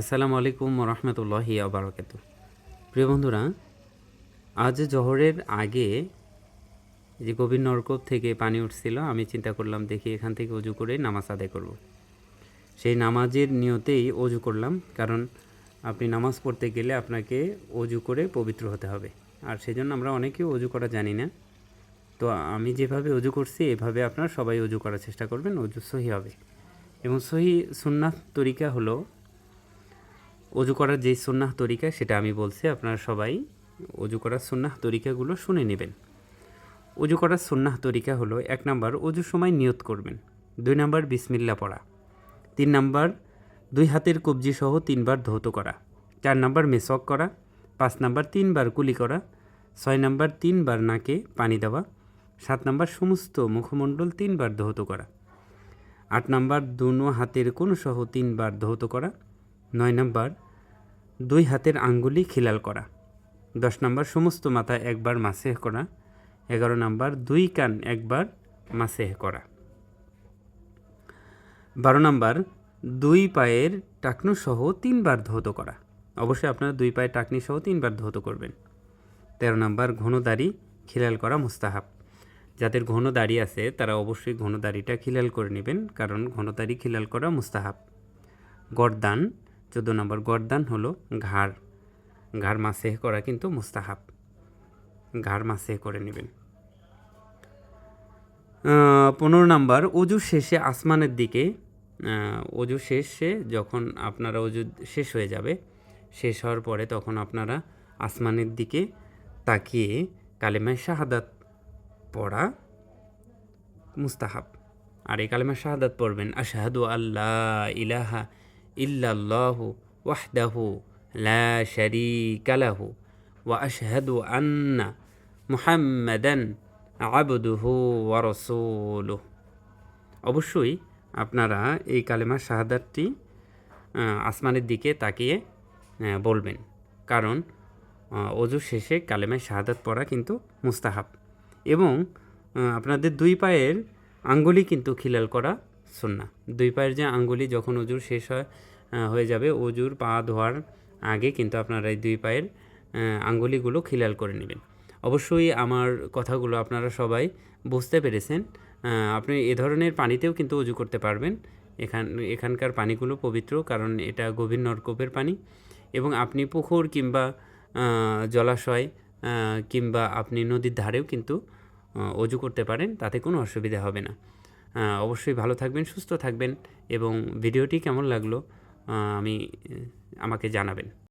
আসসালামু আলাইকুম রহমতুল্লাহি আবরাকাত প্রিয় বন্ধুরা, আজ জহরের আগে যে গভীর নরকূপ থেকে পানি উঠছিল, আমি চিন্তা করলাম, দেখি এখান থেকে অজু করে নামাজ আদায় করব। সেই নামাজের নিয়তেই অজু করলাম, কারণ আপনি নামাজ পড়তে গেলে আপনাকে অজু করে পবিত্র হতে হবে। আর সেজন্য আমরা অনেকেই অজু করা জানি না। তো আমি যেভাবে অজু করছি, এভাবে আপনারা সবাই অজু করার চেষ্টা করবেন অজু সহি হবে। এবং সহি সুন্নাত তরিকা হলো অজু করার যেই সুন্নাহ তরিকা, সেটা আমি বলছি, আপনারা সবাই অজু করার সুন্নাহ তরিকাগুলো শুনে নেবেন। অজু করার সুন্নাহ তরিকা হলো, এক নাম্বার অজুর সময় নিয়ত করবেন। দুই নাম্বার, বিসমিল্লা পড়া। তিন নাম্বার, দুই হাতের কবজি সহ তিনবার ধৌত করা। চার নাম্বার, মেসক করা। পাঁচ নাম্বার, তিনবার কুলি করা। ছয় নাম্বার, তিনবার নাকে পানি দেওয়া। সাত নাম্বার, সমস্ত মুখমণ্ডল তিনবার ধৌত করা। আট নাম্বার, দুনো হাতের কোন সহ তিনবার ধৌত করা। নয় নাম্বার দুই হাতের আঙ্গুলি খিলাল করা। দশ নম্বর সমস্ত মাথা একবার মাসেহ করা। এগারো নম্বর দুই কান একবার মাসেহ করা। বারো নম্বর দুই পায়ের টাকনু সহ তিনবার ধৌত করা। অবশ্যই আপনারা দুই পায়ের টাকনি সহ তিনবার ধৌত করবেন। তেরো নম্বর ঘন দাড়ি খিলাল করা মুস্তাহাব। যাদের ঘন দাড়ি আছে, তারা অবশ্যই ঘন দাড়িটা খিলাল করে নেবেন, কারণ ঘন দাড়ি খিলাল করা মুস্তাহাব। গরদান চোদ্দ নম্বর গরদান হলো ঘাড়। ঘাড় মাসে করা কিন্তু মুস্তাহাব। ঘাড় মাসে করে নেবেন। পনেরো নাম্বার, অজু শেষে আসমানের দিকে অজু শেষে যখন আপনারা অজু শেষ হয়ে যাবে, শেষ হওয়ার পরে তখন আপনারা আসমানের দিকে তাকিয়ে কালেমায় শাহাদাত পড়া মুস্তাহাব। আর এই কালেমা শাহাদাত পড়বেন, আশাহাদু আল্লাহ ইলাহা ইল্লাল্লাহু ওয়াহদাহু লা শারীকা লাহু ওয়া আশহাদু আন্না মুহাম্মাদান আবদুহু ওয়া রাসূলুহু। অবশ্যই আপনারা এই কালেমা শাহাদাতটি আসমানের দিকে তাকিয়ে বলবেন। কারণ অজু শেষে কালেমায় শাহাদাত পড়া কিন্তু মুস্তাহাব। এবং আপনাদের দুই পায়ের আঙ্গুলি কিন্তু খিলাল করা সুন্না দুই পায়ের যে আঙ্গুলি যখন অজুর শেষ হয় হয়ে যাবে অজুর পা ধোয়ার আগে কিন্তু আপনারা এই দুই পায়ের আঙ্গুলিগুলো খিলাল করে নেবেন। অবশ্যই আমার কথাগুলো আপনারা সবাই বুঝতে পেরেছেন। আপনি এ ধরনের পানিতেও কিন্তু অজু করতে পারবেন। এখান, এখানকার পানিগুলো পবিত্র, কারণ এটা গভীর নলকূপের পানি। এবং আপনি পুকুর কিংবা জলাশয় কিংবা আপনি নদীর ধারেও কিন্তু অজু করতে পারেন, তাতে কোনো অসুবিধা হবে না। অবশ্যই ভালো থাকবেন সুস্থ থাকবেন এবং ভিডিওটি কেমন লাগল আমি আমাকে জানাবেন।